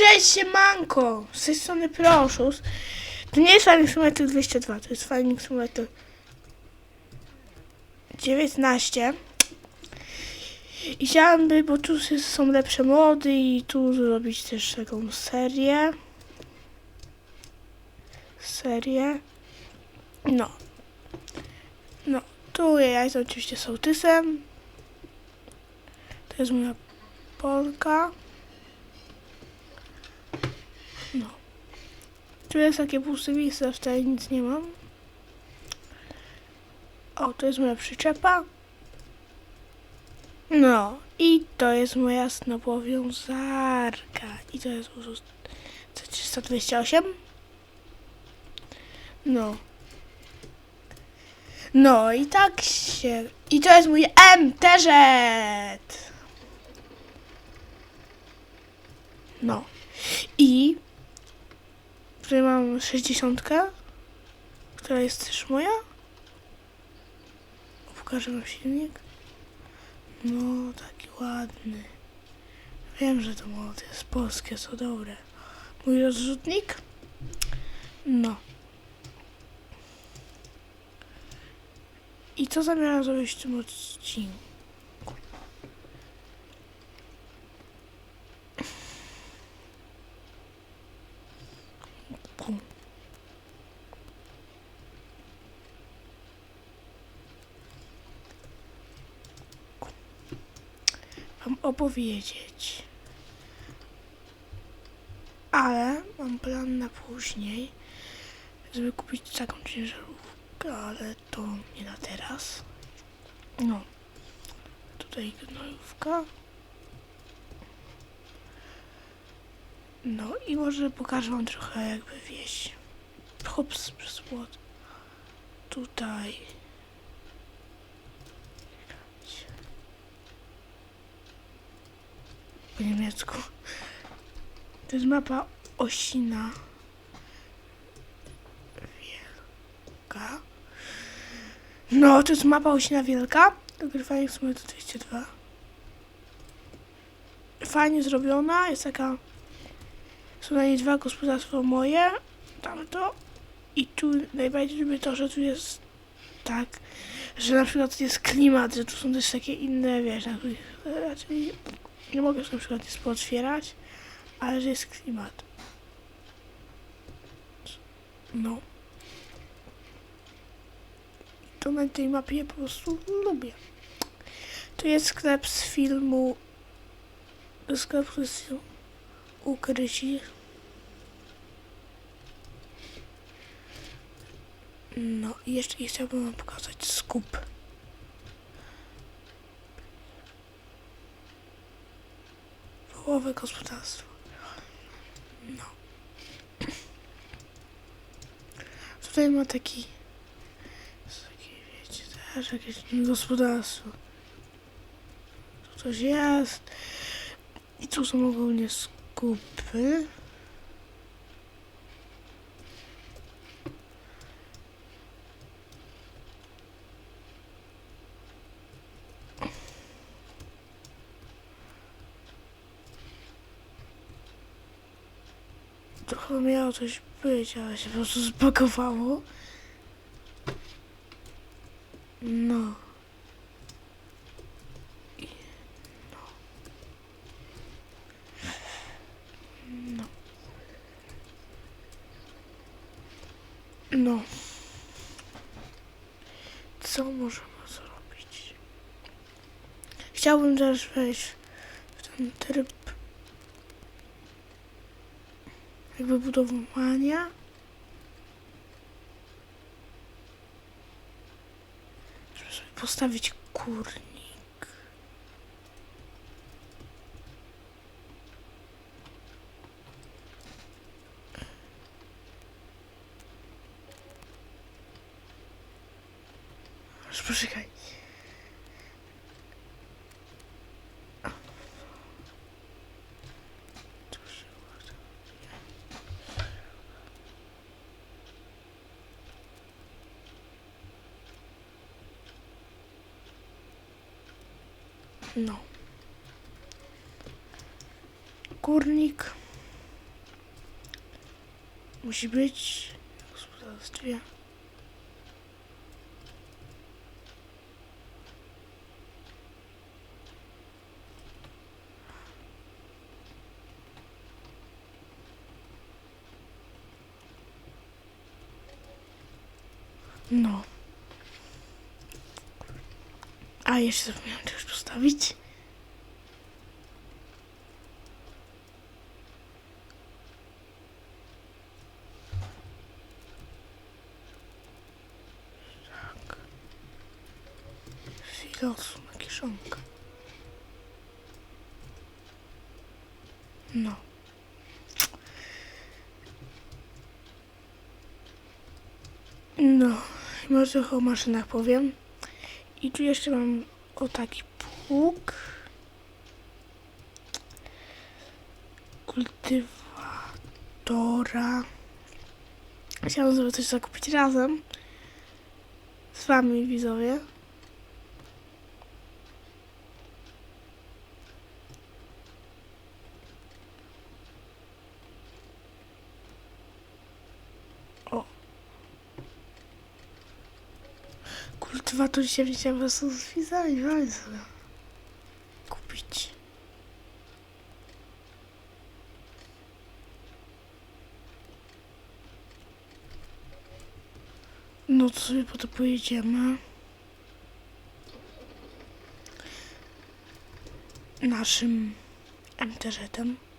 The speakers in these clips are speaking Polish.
Cześć, siemanko! Z tej strony Proszus. To nie jest Farming Simulator 202, to jest Farming Simulator 19. I chciałam by, bo tu są lepsze mody i tu zrobić też taką serię. Serię. No. No, tu ja jestem oczywiście sołtysem. To jest moja Polka. No. Tu jest takie puste miejsce, w której nic nie mam. O, to jest moja przyczepa. No, i to jest moja snopowiązarka. I to jest po prostu C328. No. No i tak się... I to jest mój MTZ! No. I tutaj mam 60, która jest też moja. Pokażę wam silnik. No, taki ładny. Wiem, że to młody jest polskie, co dobre. Mój rozrzutnik. No. I co zamierzam zrobić w tym odcinku? Pum. Wam opowiedzieć. Ale mam plan na później, żeby kupić taką ciężarówkę, ale to nie na teraz. No. Tutaj gnojówka. No i może pokażę wam trochę jakby wieś. Hops przez płot. Tutaj. Po niemiecku. To jest mapa Osina. Wielka. No, to jest mapa Osina Wielka. Dogrywanie w sumie to 202. Fajnie zrobiona. Jest taka są na niej dwa gospodarstwa moje, tamto i tu najbardziej lubię to, że tu jest tak, że na przykład jest klimat, że tu są też takie inne, wiesz, raczej nie mogę na przykład nic pootwierać, ale że jest klimat. No. To na tej mapie po prostu lubię. Tu jest sklep z filmu, sklep z filmu ukryci. No i jeszcze chciałbym wam pokazać skup. Połowę gospodarstwa. No. Tutaj ma taki, taki wiecie, też jakieś gospodarstwo. Tu coś jest. I tu są ogólnie skupy. To chyba miało coś być, ale się po prostu zbagowało. No. I- No. No. Co możemy zrobić? Chciałbym też wejść w ten tryb jakby budowania. Żeby sobie postawić kurnik. Aż poczekaj. No. Kurnik. musi być w gospodarstwie. No. A jeszcze zapomniałem to już postawić. Tak. Silosu na kieszonkę. No. No, może o maszynach powiem. I tu jeszcze mam o taki pług. Kultywatora. Chciałam sobie coś zakupić razem. Z wami widzowie. O. Się wziąłem po prostu z widzami, ale sobie kupić. No to sobie po to pojedziemy. Naszym MTZ-em.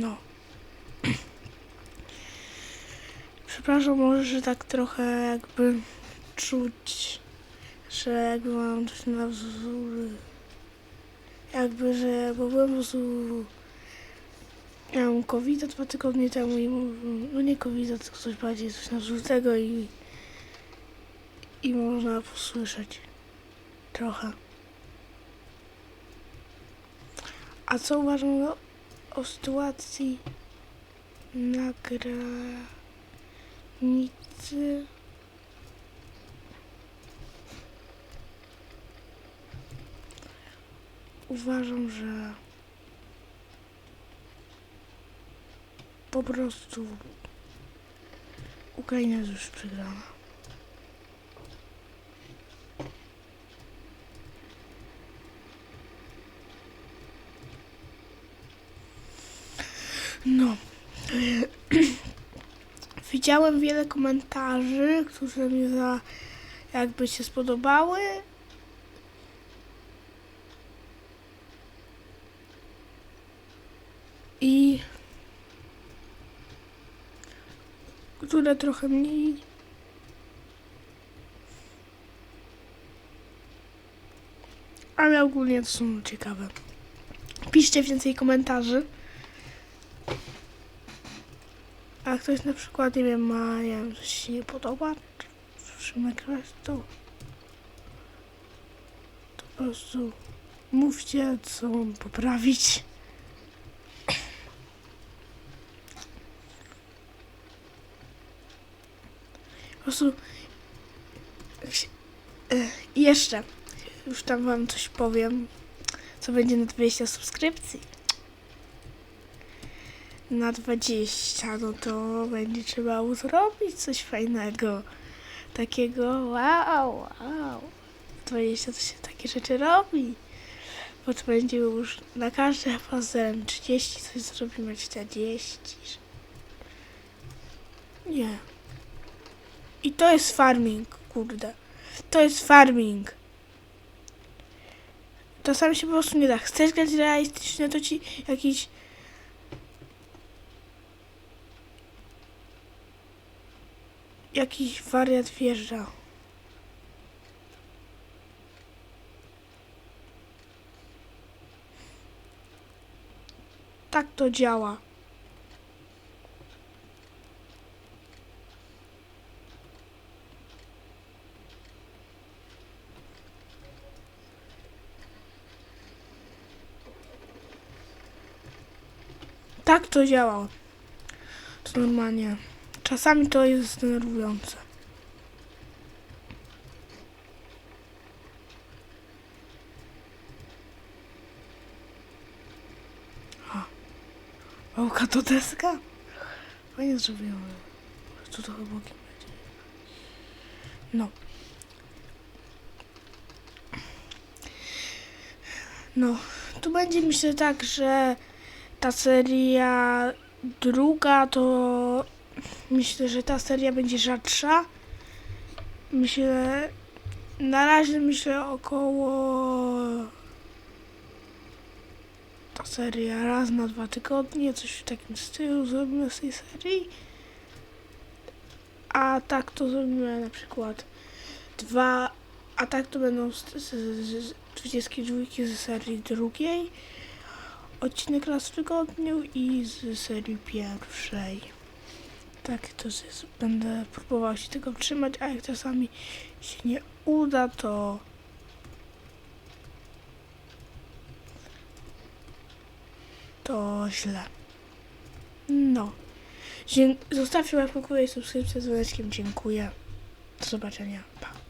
No. Przepraszam, może, że tak trochę jakby czuć, że jakby mam coś na wzór. Jakby, że bo byłem po prostu miałem covid dwa tygodnie temu i no nie covid tylko coś bardziej, coś na wzór tego i i można posłyszeć trochę. A co uważam o, o sytuacji na granicy? Uważam, że po prostu Ukraina jest już przegrana. No. Widziałem wiele komentarzy, które mi za jakby się spodobały. I które trochę mniej. Ale ogólnie to są ciekawe. Piszcie więcej komentarzy. A ktoś na przykład, nie wiem, ma, nie wiem, coś się nie podoba, czym nagrać, to, to po prostu mówcie, co mam poprawić. Po prostu e, jeszcze, już tam wam coś powiem, co będzie na 20 subskrypcji na 20, no to będzie trzeba zrobić coś fajnego. Takiego wow, wow. 20 to się takie rzeczy robi. Bo to będzie już na każde fazem 30 coś zrobimy 40. Nie. I to jest farming, kurde. To jest farming. Czasami się po prostu nie da. Chcesz grać realistycznie, to ci jakiś jakiś wariat wjeżdża. Tak to działa. Tak to działa. To normalnie. Czasami to jest denerwujące. Pałka to deska? Fajnie zrobiłem. Tu trochę bokiem będzie. No. No, tu będzie myślę tak, że ta seria druga to myślę, że ta seria będzie rzadsza. Myślę, na razie myślę około ta seria raz na dwa tygodnie, coś w takim stylu zrobimy z tej serii. A tak to zrobimy na przykład dwa, a tak to będą z, z, z, z 22 ze serii drugiej, odcinek raz w tygodniu i z serii pierwszej. Tak to jest. Będę próbował się tego trzymać, a jak czasami się nie uda, to to źle. No. Zostawcie łapkę w subskrypcję z dzwoneczkiem. Dziękuję. Do zobaczenia. Pa.